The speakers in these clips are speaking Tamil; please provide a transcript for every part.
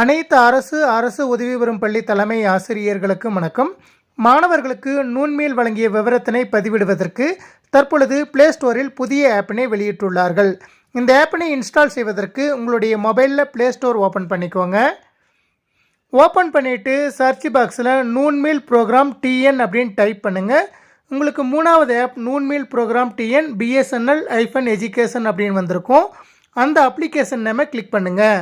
அனைத்து அரசு அரசு உதவி பெறும் பள்ளி தலைமை ஆசிரியர்களுக்கு வணக்கம். மாணவர்களுக்கு நூன்மேல் வழங்கிய விவரத்தினை பதிவிடுவதற்கு தற்பொழுது பிளே ஸ்டோரில் புதிய ஆப்பினை வெளியிட்டுள்ளார்கள். இந்த ஆப்பினை இன்ஸ்டால் செய்வதற்கு உங்களுடைய மொபைலில் பிளே ஸ்டோர் ஓப்பன் பண்ணிக்கோங்க. ஓப்பன் பண்ணிவிட்டு சர்ச் பாக்ஸில் நூன்மீல் ப்ரோக்ராம் டிஎன் அப்படின்னு டைப் பண்ணுங்கள் உங்களுக்கு மூணாவது app noon meal program TN BSNL ஐஃபன் எஜுகேஷன் அப்படின்னு வந்திருக்கும். அந்த அப்ளிகேஷன் நேமை கிளிக் பண்ணுங்கள்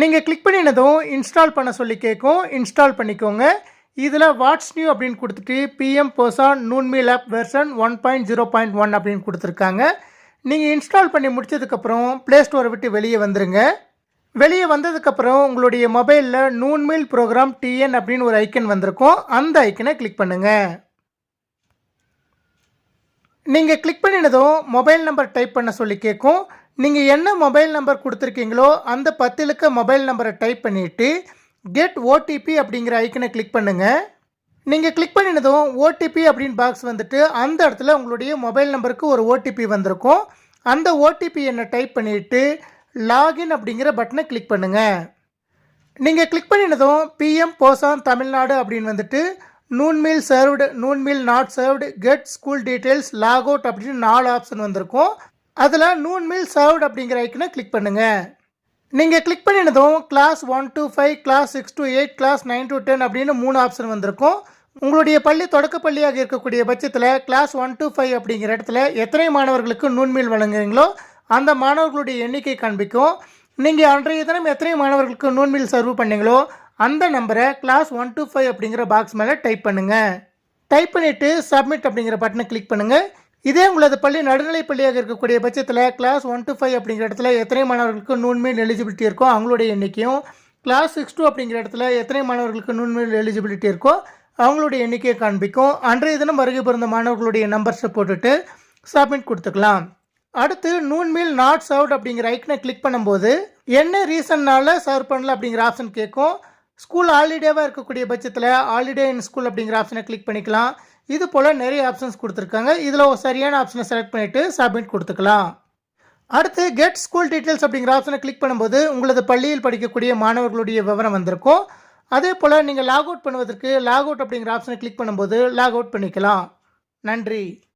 நீங்கள் கிளிக் பண்ணினதும் இன்ஸ்டால் பண்ண சொல்லி கேட்கும். இன்ஸ்டால் பண்ணிக்கோங்க. இதில் வாட்ஸ் நியூ அப்படின்னு கொடுத்துட்டு PM Poshan noon meal app version one point zero point one அப்படின்னு கொடுத்துருக்காங்க. நீங்கள் இன்ஸ்டால் பண்ணி முடிச்சதுக்கப்புறம் ப்ளே ஸ்டோரை விட்டு வெளியே வந்துடுங்க வெளியே வந்ததுக்கப்புறம் உங்களுடைய மொபைலில் நூன்மீல் ப்ரோக்ராம் டிஎன் அப்படின்னு ஒரு ஐக்கன் வந்திருக்கும். அந்த ஐக்கனை கிளிக் பண்ணுங்கள் நீங்கள் கிளிக் பண்ணினதும் மொபைல் நம்பர் டைப் பண்ண சொல்லி கேட்கும். நீங்கள் என்ன மொபைல் நம்பர் கொடுத்துருக்கீங்களோ அந்த பத்திலுக்க மொபைல் நம்பரை டைப் பண்ணிவிட்டு கெட் ஓடிபி அப்படிங்கிற ஐக்கனை கிளிக் பண்ணுங்கள் நீங்கள் கிளிக் பண்ணினதும் ஓடிபி அப்படின்னு பாக்ஸ் வந்துட்டு அந்த இடத்துல உங்களுடைய மொபைல் நம்பருக்கு ஒரு ஓடிபி வந்திருக்கும். அந்த ஓடிபி என்னை டைப் பண்ணிவிட்டு லாகின் அப்படிங்கிற பட்டனை கிளிக் பண்ணுங்கள் நீங்கள் கிளிக் பண்ணினதும் பிஎம் போசான் தமிழ்நாடு அப்படின்னு வந்துட்டு noon meal served noon meal not served get school details log out அப்படின்னு நாலு ஆப்ஷன் வந்திருக்கும். அதில் நூன் மீல் சர்வ்ட் அப்படிங்கிற ஐக்கனை கிளிக் பண்ணுங்கள் நீங்கள் click பண்ணினதும் class one to five class six to eight class nine to ten அப்படின்னு மூணு ஆப்ஷன் வந்திருக்கும். உங்களுடைய பள்ளி தொடக்க பள்ளியாக இருக்கக்கூடிய பட்சத்தில் கிளாஸ் ஒன் டு ஃபைவ் அப்படிங்கிற இடத்துல எத்தனை மாணவர்களுக்கு நூன்மீல் வழங்குறீங்களோ அந்த மாணவர்களுடைய எண்ணிக்கை காண்பிக்கும். நீங்கள் அன்றைய தினம் எத்தனை மாணவர்களுக்கு நூன்மீல் சர்வ் பண்ணீங்களோ அந்த நம்பரை கிளாஸ் ஒன் டு ஃபைவ் அப்படிங்கிற பாக்ஸ் மேலே டைப் பண்ணுங்கள் டைப் பண்ணிவிட்டு சப்மிட் அப்படிங்கிற பட்டனை கிளிக் பண்ணுங்கள் இதே உங்களது பள்ளி நடுநிலைப் பள்ளியாக இருக்கக்கூடிய பட்சத்தில் கிளாஸ் ஒன் டு ஃபைவ் அப்படிங்கிற இடத்துல எத்தனை மாணவர்களுக்கு நூன்மேல் எலிஜிபிலிட்டி இருக்கோ அவங்களுடைய எண்ணிக்கையும் கிளாஸ் சிக்ஸ் டூ அப்படிங்கிற இடத்துல எத்தனை மாணவர்களுக்கு நூன்மேல் எலிஜிபிலிட்டி இருக்கோ அவங்களுடைய எண்ணிக்கையை காண்பிக்கும். அன்றைய தினம் வருகை பிறந்த மாணவர்களுடைய நம்பர்ஸை போட்டுட்டு சப்மிட் கொடுத்துக்கலாம். அடுத்து நூன்மீல் நாட் சர்வ்ட் அப்படிங்கிற ஐக்கனை கிளிக் பண்ணும்போது என்ன ரீசன்னால் சர்வ் பண்ணல அப்படிங்கிற ஆப்ஷன் கேட்கும். ஸ்கூல் ஹாலிடேவாக இருக்கக்கூடிய பட்சத்தில் ஹாலிடே இன் ஸ்கூல் அப்படிங்கிற ஆப்ஷனை கிளிக் பண்ணிக்கலாம். இது போல் நிறைய ஆப்ஷன்ஸ் கொடுத்துருக்காங்க. இதில் ஒரு சரியான ஆப்ஷனை செலக்ட் பண்ணிவிட்டு சப்மிட் கொடுத்துக்கலாம். அடுத்து கெட் ஸ்கூல் டீட்டெயில்ஸ் அப்படிங்கிற ஆப்ஷனை கிளிக் பண்ணும்போது உங்களது பள்ளியில் படிக்கக்கூடிய மாணவர்களுடைய விவரம் வந்திருக்கும். அதே போல் நீங்கள் லாக் அவுட் பண்ணுவதற்கு லாக் அவுட் அப்படிங்கிற ஆப்ஷனை கிளிக் பண்ணும்போது லாக் அவுட் பண்ணிக்கலாம். நன்றி.